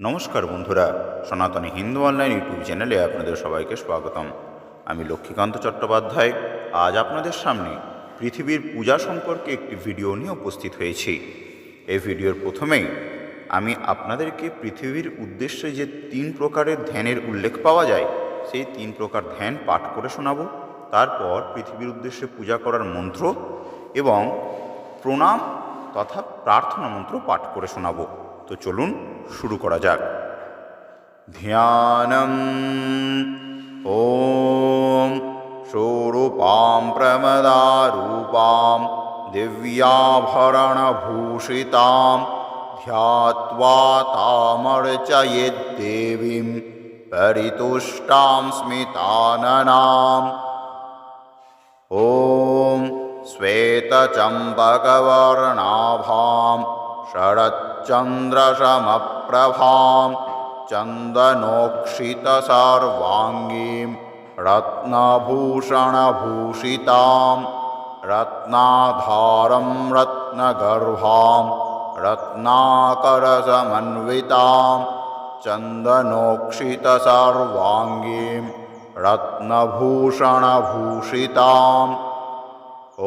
নমস্কার বন্ধুরা, সনাতনী হিন্দু অনলাইন ইউটিউব চ্যানেলে আপনাদের সবাইকে স্বাগতম। আমি লক্ষ্মীকান্ত চট্টোপাধ্যায়, আজ আপনাদের সামনে পৃথিবীর পূজা সম্পর্কে একটি ভিডিও নিয়ে উপস্থিত হয়েছি। এই ভিডিওর প্রথমেই আমি আপনাদেরকে পৃথিবীর উদ্দেশ্যে যে তিন প্রকারের ধ্যানের উল্লেখ পাওয়া যায়, সেই তিন প্রকার ধ্যান পাঠ করে শোনাব। তারপর পৃথিবীর উদ্দেশ্যে পূজা করার মন্ত্র এবং প্রণাম তথা প্রার্থনা মন্ত্র পাঠ করে শোনাবো। তো চলুন শুরু করা যাক। ধ্যানম ওম স্বরূপাম প্রমদারূপাম দিব্যাভরণভূষিতাম ध्यात्वा तामर्चयेद्देवीं परितुष्टां स्मिताननाम् ॐ श्वेतचम्पकवर्णाभां शरच्चन्द्रशमप्रभां चन्दनोक्षितसर्वाङ्गीं रत्नभूषणभूषितां रत्नाधारं रत्नगर्भां रत्नाकरसमन्वितां चन्दनोक्षितसर्वाङ्गीं रत्नभूषणभूषिताम्। ॐ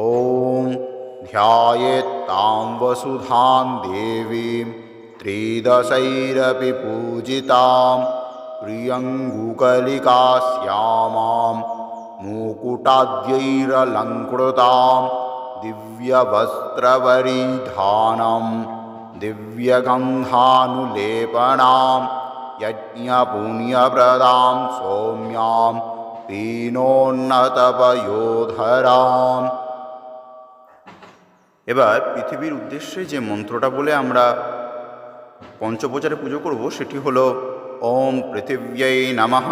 ध्यायेत्तां वसुधां देवीं त्रिदशैरपि पूजितां प्रियङ्गुकलिकाश्यामां मुकुटाद्यैरलङ्कृतां दिव्यवस्त्रपरिधानं दिव्यगन्धानुलेपनां यज्ञपुण्यप्रदां सौम्यां पीनोन्नतपयोधराम् এবার পৃথিবীর উদ্দেশ্যে যে মন্ত্রটা বলে আমরা পঞ্চপ্রচারে পুজো করব সেটি হলো ওম পৃথিব্যাই নমঃ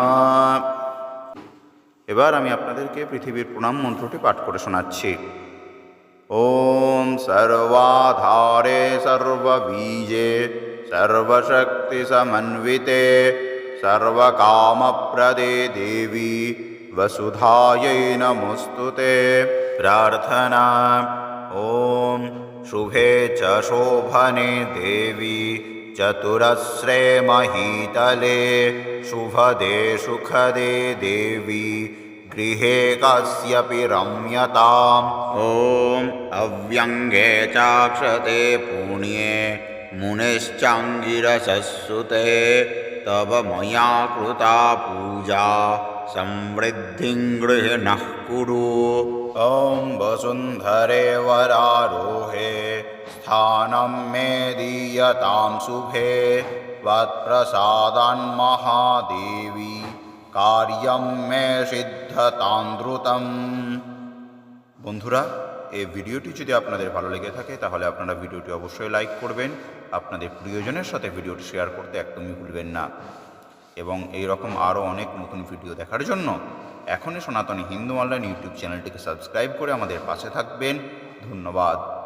এবার আমি আপনাদেরকে পৃথিবীর প্রণাম মন্ত্রটি পাঠ করে শোনাচ্ছি ওম সর্বাধারে সর্ববীজে সর্বশক্তি সমন্বিতে সর্বকামপ্রদে দেবী वसुधायै नमोऽस्तुते प्रार्थना ॐ शुभे च शोभने देवी चतुरस्रे महीतले शुभदे सुखदे देवी गृहे कस्यपि रम्यताम् ॐ अव्यङ्गे चाक्षते पुण्ये मुनिश्चाङ्गिरसस्सुते तव मया कृता पूजा समृद्धिं गृह्णः कुरु ॐ वसुन्धरे वरारोहे स्थानं मे दीयतां शुभे त्वत्प्रसादान्महादेवी कार्यं मे সিদ্ধতাং দ্রুতম বন্ধুরা এই ভিডিওটি যদি আপনাদের ভালো লেগে থাকে, তাহলে আপনারা ভিডিওটি অবশ্যই লাইক করবেন। আপনাদের প্রিয়জনের সাথে ভিডিওটি শেয়ার করতে একদমই ভুলবেন না। এবং এই রকম আরও অনেক নতুন ভিডিও দেখার জন্য এখনই সনাতনী হিন্দু অনলাইন ইউটিউব চ্যানেলটিকে সাবস্ক্রাইব করে আমাদের পাশে থাকবেন। ধন্যবাদ।